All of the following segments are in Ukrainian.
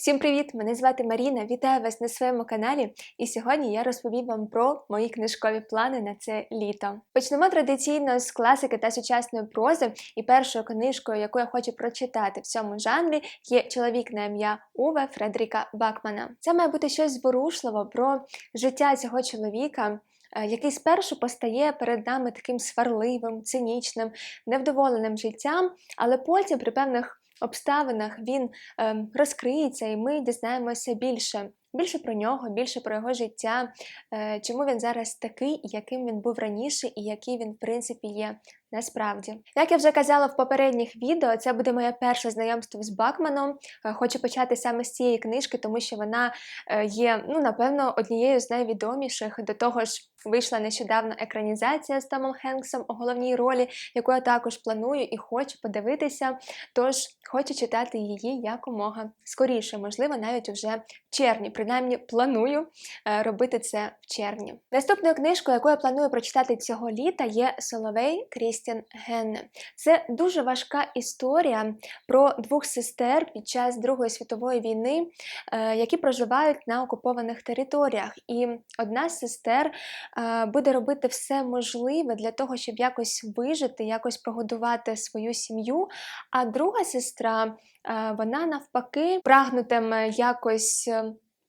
Всім привіт! Мене звати Маріна. Вітаю вас на своєму каналі. І сьогодні я розповім вам про мої книжкові плани на це літо. Почнемо традиційно з класики та сучасної прози. І першою книжкою, яку я хочу прочитати в цьому жанрі, є чоловік на ім'я Уве Фредеріка Бакмана. Це має бути щось зворушливо про життя цього чоловіка. е, Який спершу постає перед нами таким сварливим, цинічним, невдоволеним життям, але потім при певних обставинах він ем, розкриється, і ми дізнаємося більше. Більше про нього, більше про його життя, е, чому він зараз такий, яким він був раніше, і який він, в принципі, є насправді. Як я вже казала в попередніх відео, це буде моє перше знайомство з Бакманом. Е, Хочу почати саме з цієї книжки, тому що вона е, є, ну, напевно, однією з найвідоміших. До того ж, вийшла нещодавно екранізація з Томом Хенксом у головній ролі, яку я також планую і хочу подивитися. Тож хочу читати її якомога скоріше, можливо, навіть уже в червні. Принаймні планую е, робити це в червні. Наступною книжкою, яку я планую прочитати цього літа, є Соловей Крістін Генне. Це дуже важка історія про двох сестер під час Другої світової війни, е, які проживають на окупованих територіях. І одна з сестер е, буде робити все можливе для того, щоб якось вижити, якось прогодувати свою сім'ю. А друга сестра, е, вона навпаки прагнутиме якось.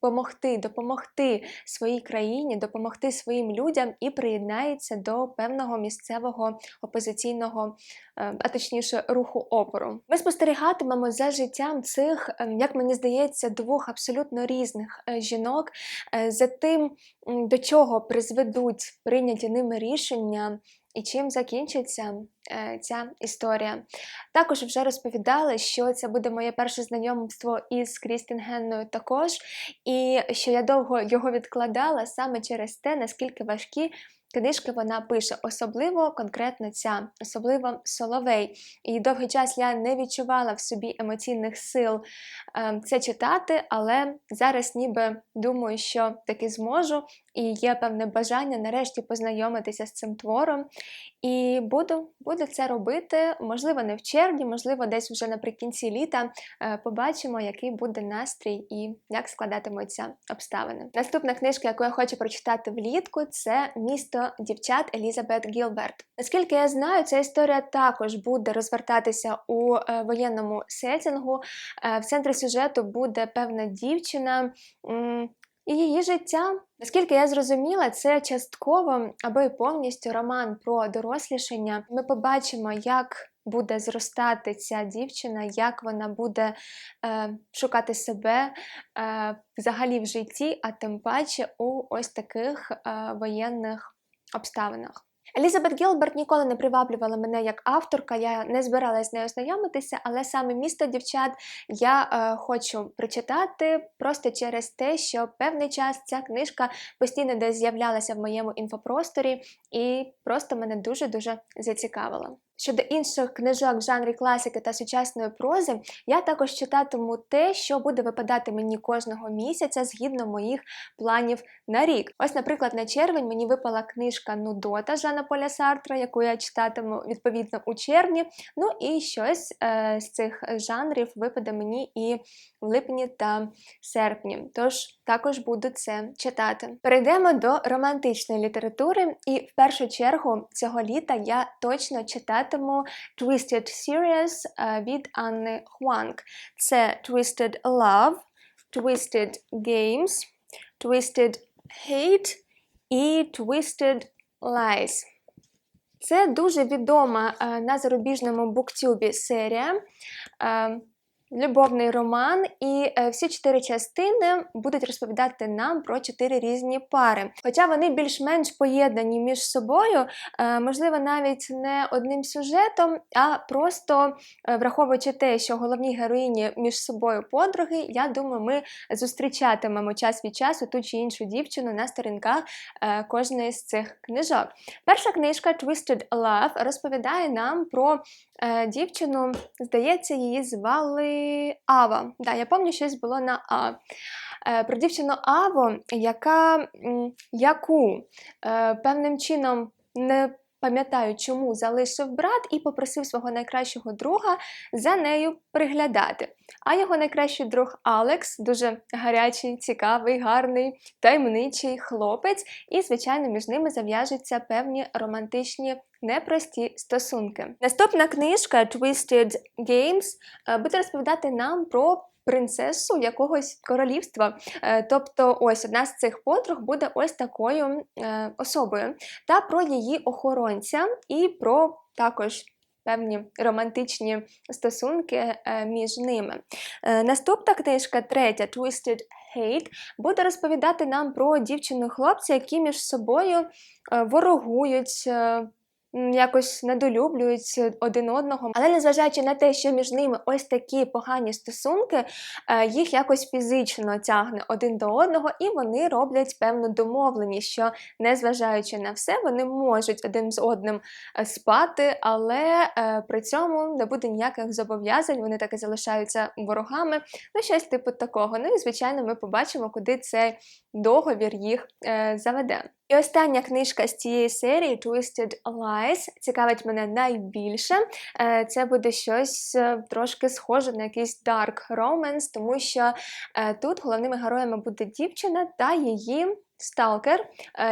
Помогти, допомогти своїй країні, допомогти своїм людям і приєднається до певного місцевого опозиційного, е, а точніше, руху опору. Ми спостерігатимемо за життям цих, е, як мені здається, двох абсолютно різних е, жінок, за тим, до чого призведуть прийняті ними рішення. І чим закінчиться е, ця історія? Також вже розповідали, що це буде моє перше знайомство із Крістін Генною також, і що я довго його відкладала саме через те, наскільки важкі книжки вона пише, особливо конкретно ця, особливо Соловей. І довгий час я не відчувала в собі емоційних сил е, це читати, але зараз ніби думаю, що таки зможу, і є певне бажання нарешті познайомитися з цим твором. І буду, буду це робити, можливо, не в червні, можливо, десь вже наприкінці літа е, побачимо, який буде настрій і як складатимуться обставини. Наступна книжка, яку я хочу прочитати влітку, це місто дівчат Елізабет Гілберт. Наскільки я знаю, ця історія також буде розвертатися у е, воєнному сетінгу. Е, в центрі сюжету буде певна дівчина. І її життя, наскільки я зрозуміла, це частково або й повністю роман про дорослішання. Ми побачимо, як буде зростати ця дівчина, як вона буде е, шукати себе е, взагалі в житті, а тим паче у ось таких е, воєнних обставинах. Елізабет Гілберт ніколи не приваблювала мене як авторка, я не збиралася з нею знайомитися, але саме місто дівчат я е, хочу прочитати просто через те, що певний час ця книжка постійно десь з'являлася в моєму інфопросторі і просто мене дуже-дуже зацікавила. Щодо інших книжок в жанрі класики та сучасної прози, я також читатиму те, що буде випадати мені кожного місяця згідно моїх планів на рік. Ось, наприклад, на червень мені випала книжка Нудота Жана Поля Сартра, яку я читатиму відповідно у червні. Ну і щось е, з цих жанрів випаде мені і в липні та серпні. Тож також буду це читати. Перейдемо до романтичної літератури, і в першу чергу цього літа я точно читатиму Twisted Series е, від Анни Хуанг. Це Twisted Love, Twisted Games, Twisted Hate і Twisted Lies. Це дуже відома е, на зарубіжному буктюбі серія. Любовний роман, і е, всі чотири частини будуть розповідати нам про чотири різні пари. Хоча вони більш-менш поєднані між собою, е, можливо, навіть не одним сюжетом, а просто е, враховуючи те, що головні героїні між собою подруги, я думаю, ми зустрічатимемо час від часу ту чи іншу дівчину на сторінках кожної з цих книжок. Перша книжка Twisted Love розповідає нам про дівчину, здається, її звали Ава. Да, я пам'ятаю, щось було на А. Е, про дівчину Аву, яка яку е, певним чином не пам'ятаю, чому залишив брат і попросив свого найкращого друга за нею приглядати. А його найкращий друг Алекс дуже гарячий, цікавий, гарний, таємничий хлопець, і, звичайно, між ними зав'яжуться певні романтичні. Непрості стосунки. Наступна книжка Twisted Games е, буде розповідати нам про принцесу якогось королівства. Е, Тобто, ось одна з цих подруг буде ось такою е, особою, та про її охоронця і про також. Певні романтичні стосунки е, між ними. Наступна книжка, третя Twisted Hate, буде розповідати нам про дівчину-хлопця, які між собою ворогують. Якось недолюблюють один одного, але незважаючи на те, що між ними ось такі погані стосунки, е, їх якось фізично тягне один до одного, і вони роблять певну домовленість, що незважаючи на все, вони можуть один з одним е, спати, але е, при цьому не буде ніяких зобов'язань, вони так залишаються ворогами. Ну, щось типу такого. Ну і звичайно, ми побачимо, куди цей договір їх заведе. І остання книжка з цієї серії Twisted Lies цікавить мене найбільше. Е, Це буде щось е, трошки схоже на якийсь dark romance, тому що е, тут головними героями буде дівчина та її. Сталкер,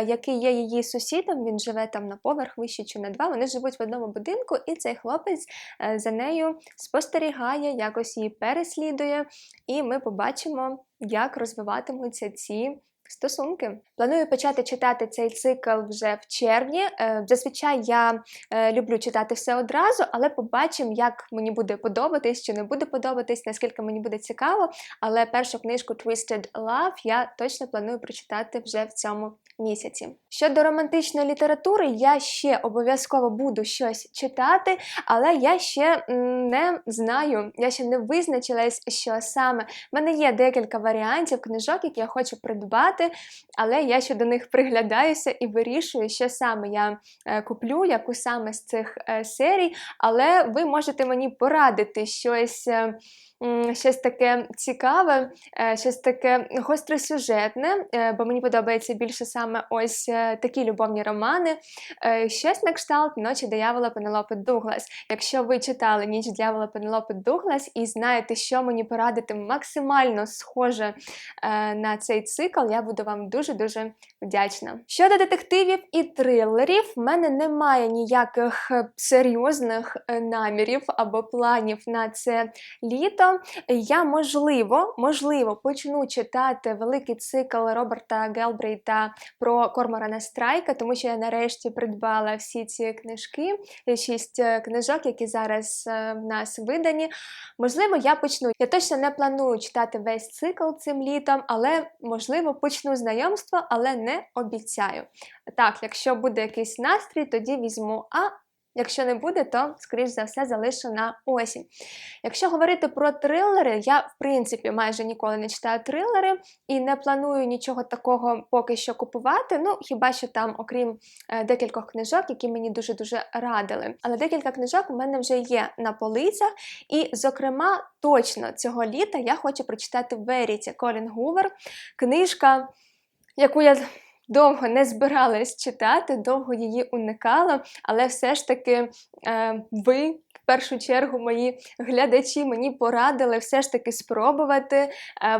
який є її сусідом, він живе там на поверх вище чи на два. Вони живуть в одному будинку, і цей хлопець за нею спостерігає, якось її переслідує, і ми побачимо, як розвиватимуться ці стосунки. Планую почати читати цей цикл вже в червні. Е, Зазвичай я е, люблю читати все одразу, але побачимо, як мені буде подобатись чи не буде подобатись, наскільки мені буде цікаво. Але першу книжку Twisted Love я точно планую прочитати вже в цьому місяці. Щодо романтичної літератури, я ще обов'язково буду щось читати, але я ще не знаю, я ще не визначилась, що саме. У мене є декілька варіантів книжок, які я хочу придбати, але я ще до них приглядаюся і вирішую, що саме я е, куплю, яку саме з цих е, серій. Але ви можете мені порадити щось. Щось таке цікаве, е, щось таке гостросюжетне, е, бо мені подобається більше саме ось е, такі любовні романи. Щось на кшталт Ночі диявола Пенелопи Дуглас. Якщо ви читали Ніч диявола Пенелопи Дуглас і знаєте, що мені порадити максимально схоже на цей цикл, я буду вам дуже-дуже вдячна. Щодо детективів і трилерів, в мене немає ніяких серйозних намірів або планів на це літо. Я можливо, можливо, почну читати великий цикл Роберта Гелбрейта про Корморана Страйка, тому що я нарешті придбала всі ці книжки, шість е, книжок, які зараз е, в нас видані. Можливо, я почну. Я точно не планую читати весь цикл цим літом, але можливо почну знайомство, але не обіцяю. Так, якщо буде якийсь настрій, тоді візьму. А Якщо не буде, то, скоріш за все, залишу на осінь. Якщо говорити про трилери, я, в принципі, майже ніколи не читаю трилери і не планую нічого такого поки що купувати. Ну, хіба що там, окрім е, декількох книжок, які мені дуже-дуже радили. Але декілька книжок у мене вже є на полицях. І, зокрема, точно цього літа я хочу прочитати Веріті Колін Гувер. Книжка, яку я довго не збиралась читати, довго її уникала, але все ж таки е, ви. Першу чергу мої глядачі мені порадили все ж таки спробувати. Е,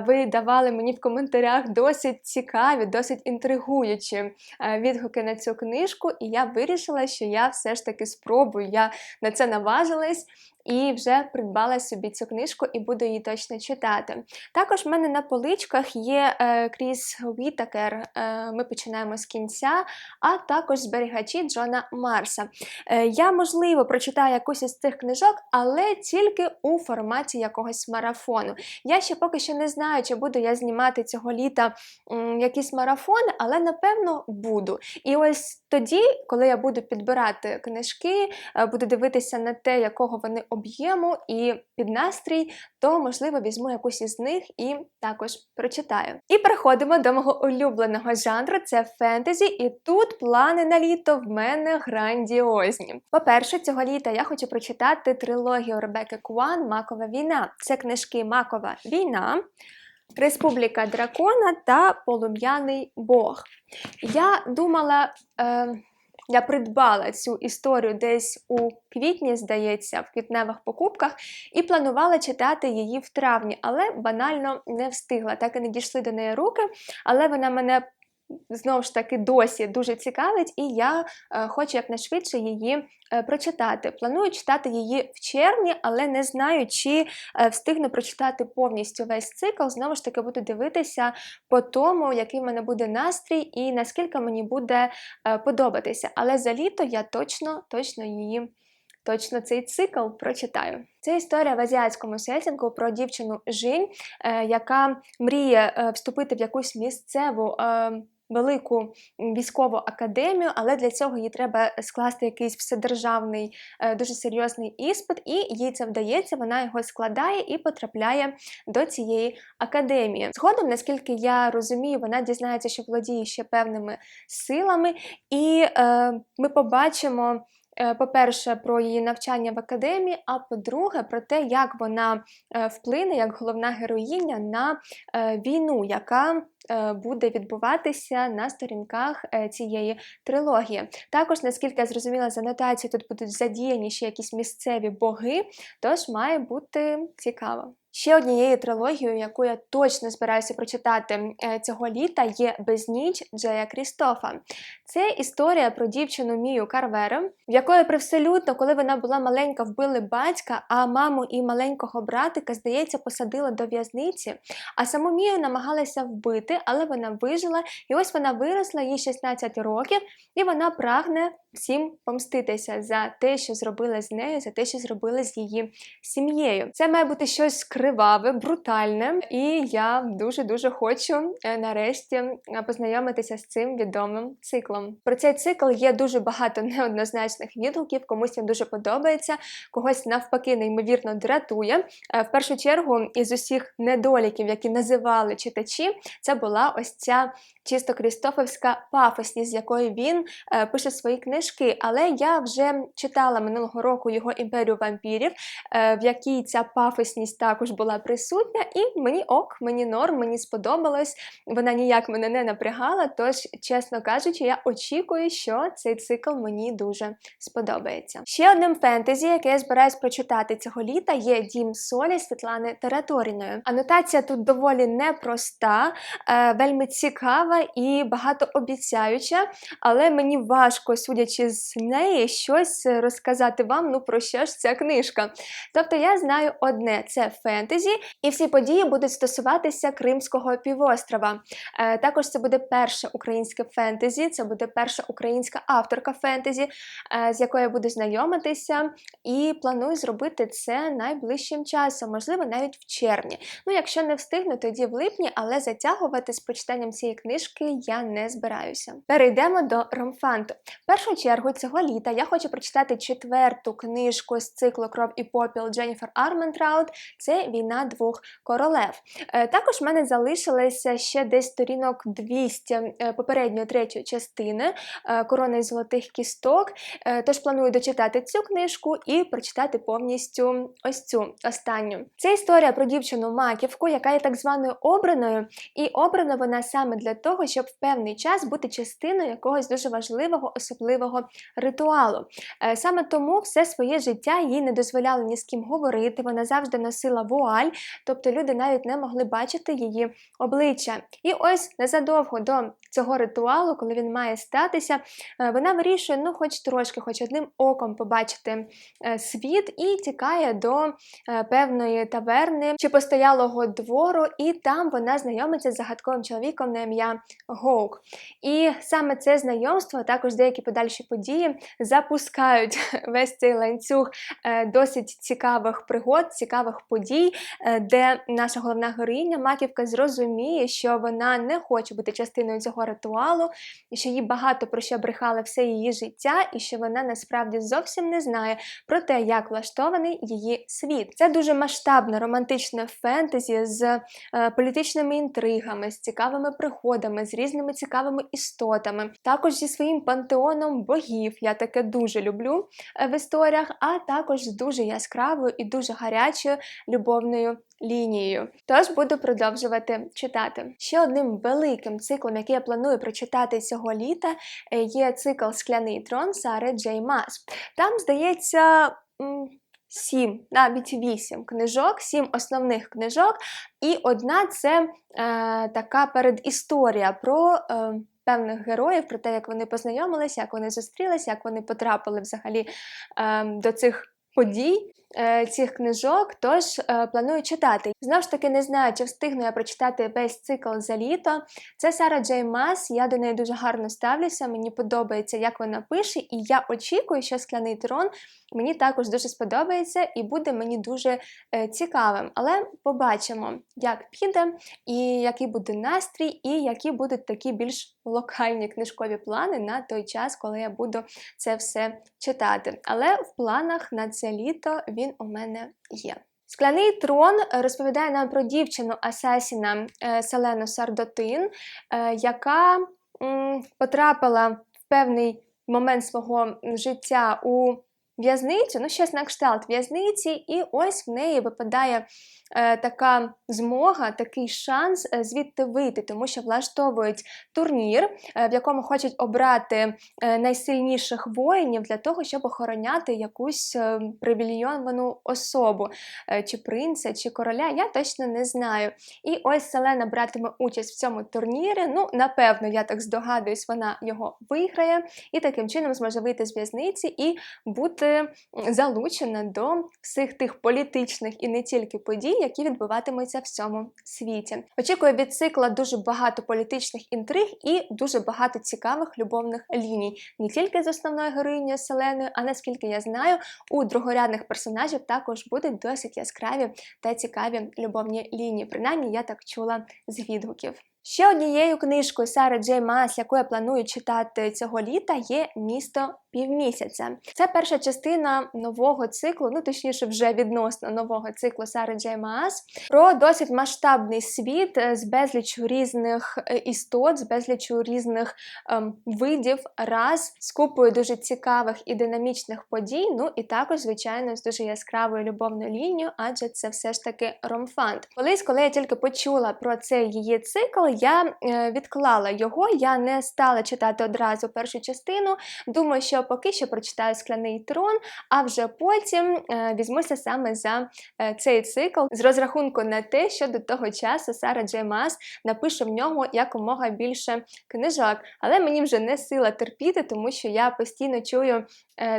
Ви давали мені в коментарях досить цікаві, досить інтригуючі е, відгуки на цю книжку, і я вирішила, що я все ж таки спробую. Я на це наважилась і вже придбала собі цю книжку і буду її точно читати. Також в мене на поличках є е, Кріс Вітакер. Е, ми починаємо з кінця, а також зберігачі Джона Марса. Е, я, можливо, прочитаю якусь із цих книжок, але тільки у форматі якогось марафону. Я ще поки що не знаю, чи буду я знімати цього літа м, якісь марафони, але напевно буду. І ось тоді, коли я буду підбирати книжки, е, буду дивитися на те, якого вони об'єму і під настрій, то можливо візьму якусь із них і також прочитаю. І переходимо до мого улюбленого жанру це фентезі, і тут плани на літо в мене грандіозні. По-перше, цього літа я хочу прочитати трилогію Ребекки Куан Макова війна. Це книжки Макова війна. Республіка Дракона та Полум'яний Бог. Я думала. Е, Я придбала цю історію десь у квітні, здається, в квітневих покупках, і планувала читати її в травні, але банально не встигла. Так і не дійшли до неї руки, але вона мене. Знову ж таки, досі дуже цікавить, і я е, хочу якнайшвидше її е, прочитати. Планую читати її в червні, але не знаю, чи е, встигну прочитати повністю весь цикл. Знову ж таки, буду дивитися по тому, який в мене буде настрій і наскільки мені буде подобатися. Але за літо я точно, точно її. Точно цей цикл прочитаю. Це історія в азіатському сетінгу про дівчину Жінь, яка мріє вступити в якусь місцеву. Велику військову академію, але для цього їй треба скласти якийсь вседержавний, е, дуже серйозний іспит, і їй це вдається, вона його складає і потрапляє до цієї академії. Згодом, наскільки я розумію, вона дізнається, що володіє ще певними силами, і е, ми побачимо. Е, По-перше, про її навчання в академії, а по-друге, про те, як вона е, вплине як головна героїня на е, війну, яка буде відбуватися на сторінках цієї трилогії. Також, наскільки я зрозуміла з анотації, тут будуть задіяні ще якісь місцеві боги, тож має бути цікаво. Ще однією трилогією, яку я точно збираюся прочитати е, цього літа, є Безніч Джея Крістофа. Це історія про дівчину Мію Карвера, в якої привселюдно, коли вона була маленька, вбили батька, а маму і маленького братика, здається, посадили до в'язниці. А саму Мію намагалися вбити, але вона вижила. І ось вона виросла, їй 16 років, і вона прагне всім помститися за те, що зробили з нею, за те, що зробили з її сім'єю. Це має бути щось криваве, брутальне, і я дуже дуже хочу е, нарешті е, познайомитися з цим відомим циклом. Про цей цикл є дуже багато неоднозначних відгуків. Комусь він дуже подобається, когось навпаки, неймовірно дратує. Е, В першу чергу, із усіх недоліків, які називали читачі, це була ось ця чисто крістофовська пафосність, з якої він пише свої книжки. Але я вже читала минулого року його імперію вампірів, е, в якій ця пафосність також була присутня, і мені ок, мені норм, мені сподобалось. Вона ніяк мене не напрягала. Тож, чесно кажучи, я очікую, що цей цикл мені дуже сподобається. Ще одним фентезі, яке я збираюсь прочитати цього літа, є Дім Солі Світлани Тераторіної. Анотація тут доволі непроста, е, вельми цікава і багатообіцяюча, але мені важко, судячи з неї, щось розказати вам, ну про що ж ця книжка. Тобто я знаю одне: це фентезі, і всі події будуть стосуватися Кримського півострова. Е, Також це буде перше українське фентезі, це буде перша українська авторка фентезі, е, з якою я буду знайомитися, і планую зробити це найближчим часом, можливо, навіть в червні. Ну, якщо не встигну, тоді в липні, але затягувати з прочитанням цієї книжки я не збираюся. Перейдемо до ромфанту. Першу чергу цього літа я хочу прочитати четверту книжку з циклу Кров і попіл Дженніфер Арментраут. Це Війна двох королев. Е, Також в мене залишилося ще десь сторінок 200 е, попередньої третьої частини е, Корона із золотих кісток. Тож планую дочитати цю книжку і прочитати повністю ось цю останню. Це історія про дівчину Маківку, яка є так званою обраною, і обрана вона саме для того, щоб в певний час бути частиною якогось дуже важливого, особливого ритуалу. Е, Саме тому все своє життя їй не дозволяло ні з ким говорити. Вона завжди носила вуаль, тобто люди навіть не могли бачити її обличчя. І ось незадовго до цього ритуалу, коли він має статися, е, вона вирішує, ну, хоч трошки, хоч одним оком побачити е, світ, і тікає до певної таверни чи постоялого двору, і там вона знайомиться з загадковим чоловіком на ім'я Гоук. І саме це знайомство, а також деякі подальші події запускають весь цей ланцюг е, досить цікавих пригод, цікавих подій, е, де наша головна героїня Маківка зрозуміє, що вона не хоче бути частиною цього ритуалу, і що їй багато про що брехали все її життя, і що вона насправді зовсім не знає про те, як влаштований її світ. Це дуже масштабне романтичне фентезі з е, політичними інтригами, з цікавими пригодами, з різними цікавими істотами, також зі своїм пантеоном богів. Я таке дуже люблю е, в історіях, а також з дуже яскравою і дуже гарячою любовною лінією. Тож буду продовжувати читати. Ще одним великим циклом, який я планую прочитати цього літа, е, є цикл Скляний трон Сари Джей Мас. Там, здається. Сім, навіть вісім книжок, сім основних книжок, і одна це е, така передісторія про е, певних героїв, про те, як вони познайомилися, як вони зустрілися, як вони потрапили взагалі е, до цих подій. Е, Цих книжок, тож е, планую читати. Знову ж таки, не знаю, чи встигну я прочитати весь цикл за літо. Це Сара Джей Мас, я до неї дуже гарно ставлюся, мені подобається, як вона пише, і я очікую, що скляний трон мені також дуже сподобається і буде мені дуже е, цікавим. Але побачимо, як піде, і який буде настрій, і які будуть такі більш локальні книжкові плани на той час, коли я буду це все читати. Але в планах на це літо він у мене є. Скляний трон розповідає нам про дівчину Асасіна е, Селену Сардотин, е, яка потрапила в певний момент свого життя у в'язницю, ну щось на кшталт в'язниці, і ось в неї випадає е, така змога, такий шанс е, звідти вийти, тому що влаштовують турнір, е, в якому хочуть обрати е, найсильніших воїнів для того, щоб охороняти якусь е, привілейовану особу, е, чи принца, чи короля. Я точно не знаю. І ось Селена братиме участь в цьому турнірі. Ну, напевно, я так здогадуюсь, вона його виграє і таким чином зможе вийти з в'язниці і бути залучена до всіх тих політичних і не тільки подій, які відбуватимуться в цьому світі. Очікую від цикла дуже багато політичних інтриг і дуже багато цікавих любовних ліній, не тільки з основною героїнею Селеною, а наскільки я знаю, у другорядних персонажів також будуть досить яскраві та цікаві любовні лінії. Принаймні, я так чула з відгуків. Ще однією книжкою Сари Джей Мас, яку я планую читати цього літа, є Місто півмісяця. Це перша частина нового циклу, ну точніше, вже відносно нового циклу Сари Джей Маас, про досить масштабний світ е, з безлічю різних е, істот, з безлічу різних ем, видів, рас, з купою дуже цікавих і динамічних подій. Ну і також, звичайно, з дуже яскравою любовною лінією, адже це все ж таки ромфант. Колись, коли я тільки почула про цей її цикл, я е, відклала його, я не стала читати одразу першу частину. Думаю, що поки що прочитаю скляний трон, а вже потім е, візьмуся саме за е, цей цикл з розрахунку на те, що до того часу Сара Джей Мас напише в нього якомога більше книжок. Але мені вже не сила терпіти, тому що я постійно чую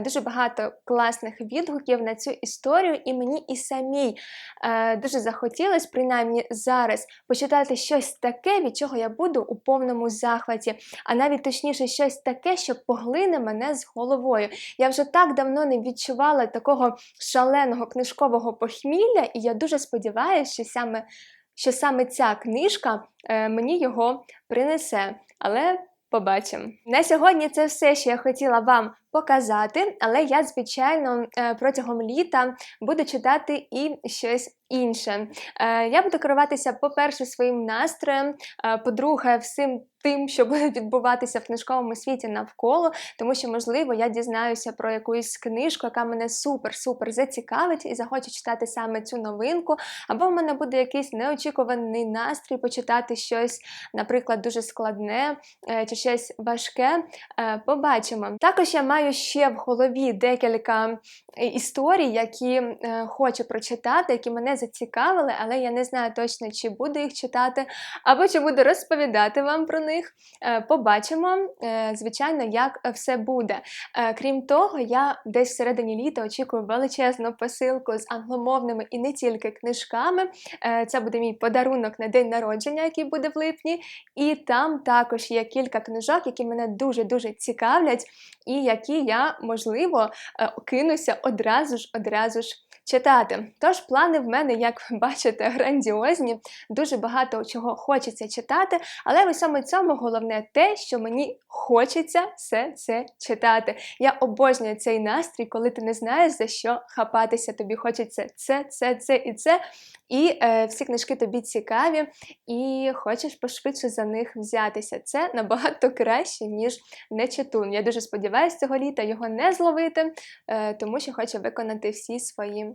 дуже багато класних відгуків на цю історію, і мені і самій е, дуже захотілося, принаймні зараз, почитати щось таке, від чого я буду у повному захваті, а навіть точніше, щось таке, що поглине мене з головою. Я вже так давно не відчувала такого шаленого книжкового похмілля, і я дуже сподіваюся, що саме, що саме ця книжка е, мені його принесе. Але побачимо. На сьогодні це все, що я хотіла вам показати, але я, звичайно, е, протягом літа буду читати і щось інше. Е, Я буду керуватися, по-перше, своїм настроєм, е, по-друге, всім тим, що буде відбуватися в книжковому світі навколо, тому що, можливо, я дізнаюся про якусь книжку, яка мене супер-супер зацікавить і захочу читати саме цю новинку, або в мене буде якийсь неочікуваний настрій почитати щось, наприклад, дуже складне чи щось важке. Побачимо. Також я маю ще в голові декілька історій, які е, хочу прочитати, які мене зацікавили, але я не знаю точно, чи буду їх читати, або чи буду розповідати вам про них. Е, Побачимо, е, звичайно, як все буде. Крім того, я десь всередині літа очікую величезну посилку з англомовними і не тільки книжками. Це буде мій подарунок на день народження, який буде в липні. І там також є кілька книжок, які мене дуже-дуже цікавлять, і які я, можливо, е, кинуся одразу ж одразу ж читати. Тож плани в мене, як ви бачите, грандіозні, дуже багато чого хочеться читати, але в саме цьому головне те, що мені хочеться все це читати. Я обожнюю цей настрій, коли ти не знаєш за що хапатися. Тобі хочеться це, це, це і це. І е, всі книжки тобі цікаві, і хочеш пошвидше за них взятися. Це набагато краще, ніж нечитун. Я дуже сподіваюся, цього літа його не зловити, е, тому що хочу виконати всі свої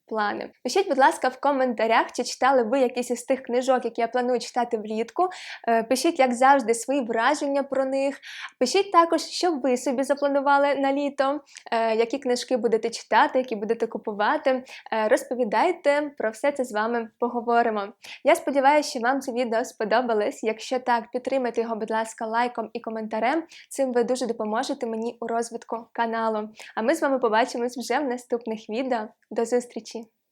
плани. Пишіть, будь ласка, в коментарях, чи читали ви якісь із тих книжок, які я планую читати влітку. Е, Пишіть, як завжди, свої враження про них. Пишіть також, що ви собі запланували на літо, е, які книжки будете читати, які будете купувати. Е, Розповідайте про все це з вами поговоримо. Я сподіваюся, що вам це відео сподобалось. Якщо так, підтримайте його, будь ласка, лайком і коментарем. Цим ви дуже допоможете мені у розвитку каналу. А ми з вами побачимось вже в наступних відео. До зустрічі!